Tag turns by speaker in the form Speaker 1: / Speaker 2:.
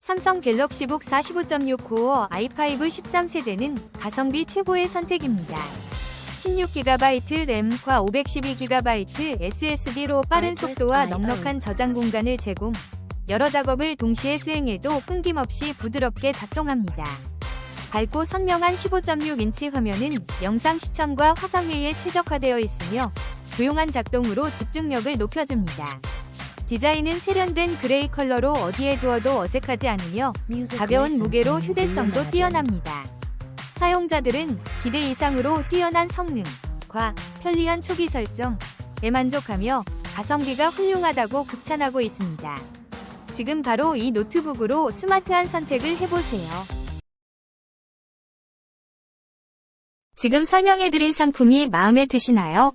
Speaker 1: 삼성 갤럭시북 45.6 코어 i5 13세대는 가성비 최고의 선택입니다. 16GB 램과 512GB SSD로 빠른 속도와 넉넉한 저장 공간을 제공. 여러 작업을 동시에 수행해도 끊김없이 부드럽게 작동합니다. 밝고 선명한 15.6인치 화면은 영상 시청과 화상회의에 최적화되어 있으며 조용한 작동으로 집중력을 높여줍니다. 디자인은 세련된 그레이 컬러로 어디에 두어도 어색하지 않으며 가벼운 무게로 휴대성도 뛰어납니다. 사용자들은 기대 이상으로 뛰어난 성능과 편리한 초기 설정에 만족하며 가성비가 훌륭하다고 극찬하고 있습니다. 지금 바로 이 노트북으로 스마트한 선택을 해보세요. 지금 설명해드린 상품이 마음에 드시나요?